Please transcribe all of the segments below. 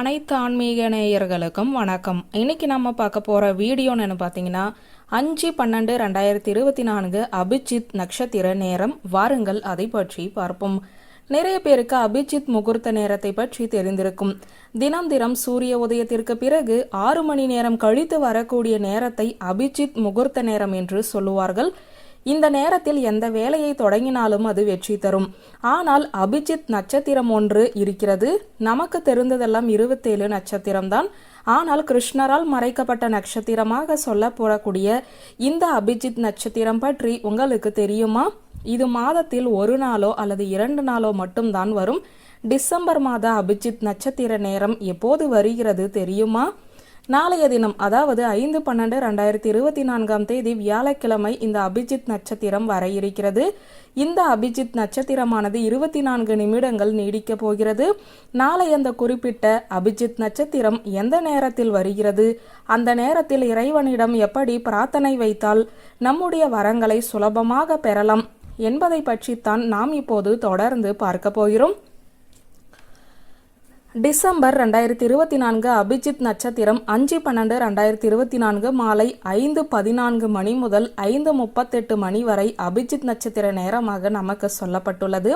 அனைத்து ஆன்மீக நேயர்களுக்கும் வணக்கம். இன்னைக்கு நம்ம பார்க்க போகிற வீடியோன்னு பார்த்தீங்கன்னா அஞ்சு பன்னெண்டு ரெண்டாயிரத்தி இருபத்தி நான்கு அபிஜித் நட்சத்திர நேரம். வாருங்கள் அதை பற்றி பார்ப்போம். நிறைய பேருக்கு அபிஜித் முகூர்த்த நேரத்தை பற்றி தெரிந்திருக்கும். தினம் தினம் சூரிய உதயத்திற்கு பிறகு ஆறு மணி நேரம் கழித்து வரக்கூடிய நேரத்தை அபிஜித் முகூர்த்த நேரம் என்று சொல்லுவார்கள். இந்த நேரத்தில் எந்த வேலையை தொடங்கினாலும் அது வெற்றி தரும். ஆனால் அபிஜித் நட்சத்திரம் ஒன்று இருக்கிறது. நமக்கு தெரிந்ததெல்லாம் இருபத்தேழு நட்சத்திரம்தான். ஆனால் கிருஷ்ணரால் மறைக்கப்பட்ட நட்சத்திரமாக சொல்லப்படக்கூடிய இந்த அபிஜித் நட்சத்திரம் பற்றி உங்களுக்கு தெரியுமா? இது மாதத்தில் ஒரு நாளோ அல்லது இரண்டு நாளோ மட்டும்தான் வரும். டிசம்பர் மாத அபிஜித் நட்சத்திர நேரம் எப்போது வருகிறது தெரியுமா? நாளைய தினம் அதாவது ஐந்து பன்னெண்டு ரெண்டாயிரத்தி இருபத்தி நான்காம் தேதி வியாழக்கிழமை இந்த அபிஜித் நட்சத்திரம் வர இருக்கிறது. இந்த அபிஜித் நட்சத்திரமானது இருபத்தி நான்கு நிமிடங்கள் நீடிக்கப் போகிறது. நாளை அந்த குறிப்பிட்ட அபிஜித் நட்சத்திரம் எந்த நேரத்தில் வருகிறது? அந்த நேரத்தில் இறைவனிடம் எப்படி பிரார்த்தனை வைத்தால் நம்முடைய வரங்களை சுலபமாக பெறலாம் என்பதை பற்றித்தான் நாம் இப்போது தொடர்ந்து பார்க்க போகிறோம். டிசம்பர் ரெண்டாயிரத்தி இருபத்தி நான்கு அபிஜித் நட்சத்திரம் அஞ்சு பன்னெண்டு ரெண்டாயிரத்தி இருபத்தி நான்கு மாலை ஐந்து பதினான்கு மணி முதல் ஐந்து முப்பத்தெட்டு மணி வரை அபிஜித் நட்சத்திர நேரமாக நமக்கு சொல்லப்பட்டுள்ளது.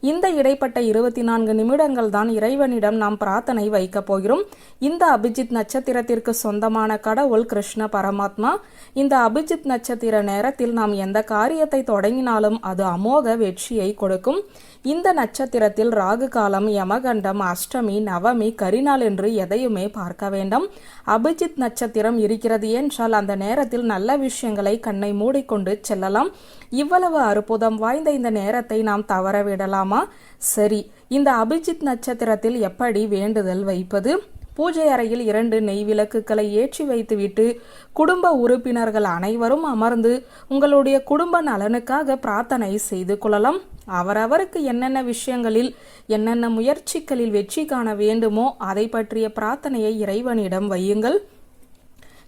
இந்த இடைப்பட்ட இருபத்தி நான்கு நிமிடங்கள் தான் இறைவனிடம் நாம் பிரார்த்தனை வைக்கப் போகிறோம். இந்த அபிஜித் நட்சத்திரத்திற்கு சொந்தமான கடவுள் கிருஷ்ண பரமாத்மா. இந்த அபிஜித் நட்சத்திர நேரத்தில் நாம் எந்த காரியத்தை தொடங்கினாலும் அது அமோக வெற்றியை கொடுக்கும். இந்த நட்சத்திரத்தில் ராகு காலம் யமகண்டம் அஷ்டமி நவமி கரிநாள் என்று எதையுமே பார்க்க வேண்டாம். அபிஜித் நட்சத்திரம் இருக்கிறது என்றால் அந்த நேரத்தில் நல்ல விஷயங்களை கண்ணை மூடிக்கொண்டு செல்லலாம். இவ்வளவு அற்புதம் வாய்ந்த இந்த நேரத்தை நாம் தவறவிடலாம். விடலாமா சரி. இந்த அபிஜித் நட்சத்திரத்தில் எப்படி வேண்டுதல் வைப்பது? பூஜை அறையில் இரண்டு நெய் விளக்குகளை ஏற்றி வைத்துவிட்டு குடும்ப உறுப்பினர்கள் அனைவரும் அமர்ந்து உங்களுடைய குடும்ப நலனுக்காக பிரார்த்தனை செய்து கொள்ளலாம். அவரவருக்கு என்னென்ன விஷயங்களில் என்னென்ன முயற்சிகளில் வெற்றி காண வேண்டுமோ அதை பற்றிய பிரார்த்தனையை இறைவனிடம் வையுங்கள்.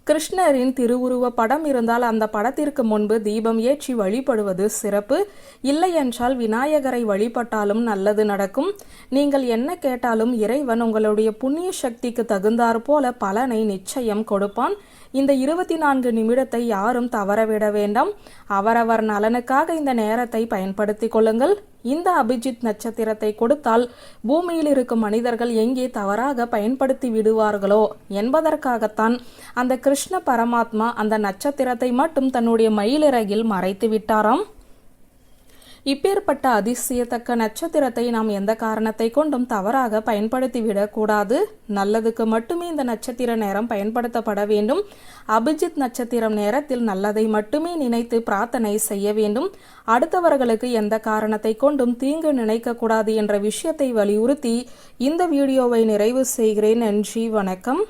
கிருஷ்ணரின் திருவுருவ படம் இருந்தால் அந்த படத்திற்கு முன்பு தீபம் ஏற்றி வழிபடுவது சிறப்பு. இல்லை என்றால் விநாயகரை வழிபட்டாலும் நல்லது நடக்கும். நீங்கள் என்ன கேட்டாலும் இறைவன் உங்களுடைய புண்ணிய சக்திக்கு தகுந்தாற் போல பலனை நிச்சயம் கொடுப்பான். இந்த இருபத்தி நான்கு நிமிடத்தை யாரும் தவறவிட வேண்டாம். அவரவர் நலனுக்காக இந்த நேரத்தை பயன்படுத்திக் கொள்ளுங்கள். இந்த அபிஜித் நட்சத்திரத்தை கொடுத்தால் பூமியில் இருக்கும் மனிதர்கள் எங்கே தவறாக பயன்படுத்தி விடுவார்களோ என்பதற்காகத்தான் அந்த கிருஷ்ண பரமாத்மா அந்த நட்சத்திரத்தை மட்டும் தன்னுடைய மயிலிறகில் மறைத்து விட்டாராம். இப்பேற்பட்ட அதிசயத்தக்க நட்சத்திரத்தை நாம் எந்த காரணத்தை கொண்டும் தவறாக பயன்படுத்திவிடக் கூடாது நல்லதுக்கு மட்டுமே இந்த நட்சத்திர நேரம் பயன்படுத்தப்பட வேண்டும். அபிஜித் நட்சத்திரம் நேரத்தில் நல்லதை மட்டுமே நினைத்து பிரார்த்தனை செய்ய வேண்டும். அடுத்தவர்களுக்கு எந்த காரணத்தை கொண்டும் தீங்கு நினைக்கக்கூடாது என்ற விஷயத்தை வலியுறுத்தி இந்த வீடியோவை நிறைவு செய்கிறேன். நன்றி வணக்கம்.